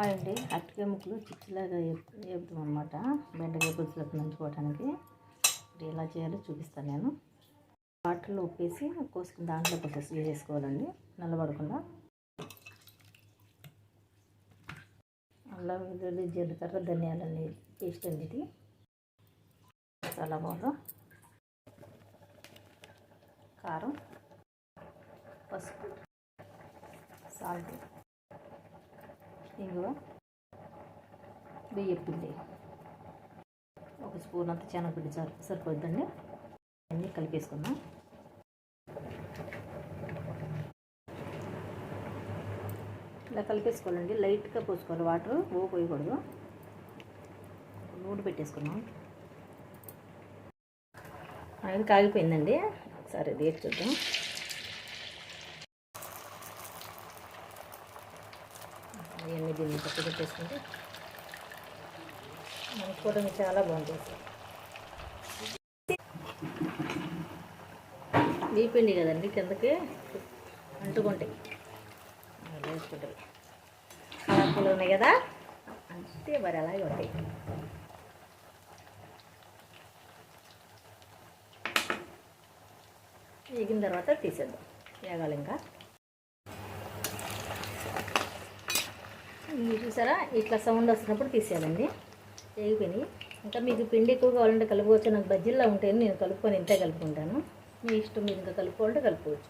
Hi అండి అరటికాయ ముక్కలు చిచ్చిలాగా వేపుతాం అనమాట బెండకాయ పులుసులకు నంచుకోవడానికి ఇప్పుడు ఎలా చేయాలో చూపిస్తాను నేను. వాటర్లో ఉప్పేసి కోసుకుని దాంట్లో కొంచెం వేసేసుకోవాలండి నల్లబడకుండా. అల్లం వెల్లుల్లి జీలకర్ర ధనియాలన్నీ పేస్ట్ అండి ఇది. చాలా బాగుందో. కారం పసుపు సాల్ట్. ఇంకో బియ్యపిండి ఒక స్పూన్ అంత శనగపిండి సరి సరిపోద్దండి. అన్నీ కలిపేసుకుందాం. ఇలా కలిపేసుకోవాలండి. లైట్గా పోసుకోవాలి. వాటర్ ఓ పోయకూడదు. నూనె పెట్టేసుకున్నాం ఆయిల్ కాగిపోయిందండి. సరే ఇది చూద్దాం. ఇవన్నీ దీన్ని పచ్చి పెట్టేసుకుంటే మనకి కూడా చాలా బాగుంటుంది వీపిండి కదండి కిందకి అంటుకుంటాయి అలా వేసుకుంటాయి కలర్ఫుల్ ఉన్నాయి కదా? అంతే మరి అలాగే ఉంటాయి. వేగిన తర్వాత తీసేద్దాం. వేగాలి ఇంకా. చూసారా? ఇట్లా సౌండ్ వస్తున్నప్పుడు తీసేయాలండి. వేగిపోయినాయి. ఇంకా మీకు పిండి ఎక్కువ కావాలంటే కలుపుకోవచ్చు. నాకు బజ్జీల్లో ఉంటాయని నేను కలుపుకొని ఇంతే కలుపుకుంటాను. మీ ఇష్టం మీరు ఇంకా కలుపుకోవాలంటే కలుపుకోవచ్చు.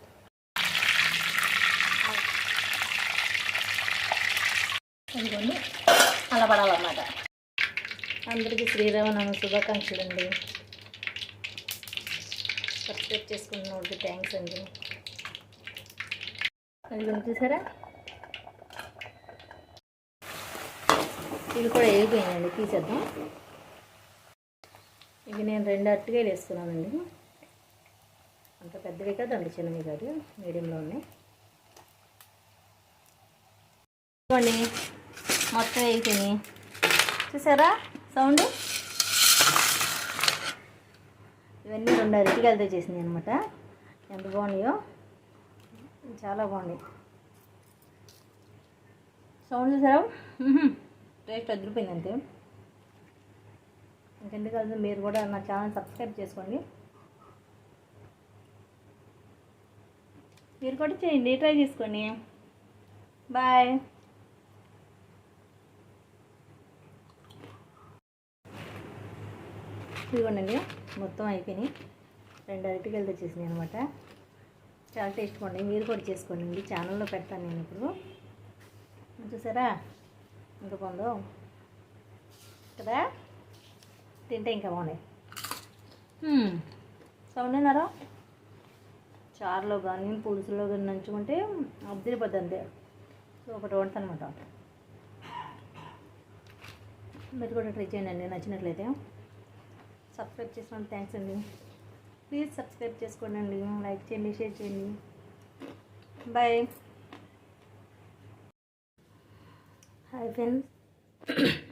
ఇదిగోండి. అలా పడాలన్నమాట. అందరికీ శ్రీరామనామ శుభాకాంక్షలు అండి సబ్స్క్రైబ్ చేసుకున్న వాళ్ళకి థ్యాంక్స్ అండి. అది చూసారా? ఇవి కూడా వేగిపోయినాయండి. తీసేద్దాం. ఇవి నేను రెండు అరటికాయలు వేసుకున్నానండి. అంత పెద్దవి కాదు అంత చిన్నవి కాదు. మీడియంలో ఉన్నాయి. మొత్తం వేగిపోయినాయి. చూసారా? సౌండ్? ఇవన్నీ రెండు అరటికాయలతో చేసినాయి అనమాట ఎంత బాగున్నాయో. చాలా బాగున్నాయి. సౌండ్ చూసారా? టేస్ట్ వదిలిపోయింది అంతే ఇంకెందుకంటే మీరు కూడా నా ఛానల్ సబ్స్క్రైబ్ చేసుకోండి. మీరు కూడా చేయండి ట్రై చేసుకోండి. బాయ్ ఇదిగోండి మొత్తం అయిపోయినాయి. రెండు అరటికలు తెచ్చేసినాయి అనమాట చాలా టేస్ట్ ఉన్నాయి మీరు కూడా చేసుకోండి ఛానల్లో పెడతాను నేను ఇప్పుడు. చూసారా? ఇంకా పొందో కదా తింటే ఇంకా బాగున్నాయి. సౌండ్ విన్నారా? చారులో కానీ పులుసులో కానీ నంచుకుంటే అద్దరిపోద్ది అంతే సో ఒకటి వండుతాను అనమాట మీరు కూడా ట్రై చేయండి అండి నచ్చినట్లయితే. సబ్స్క్రైబ్ చేసిన థ్యాంక్స్ అండి. ప్లీజ్ సబ్స్క్రైబ్ చేసుకోండి అండి. లైక్ చేయండి షేర్ చేయండి. బాయ్. Hi friends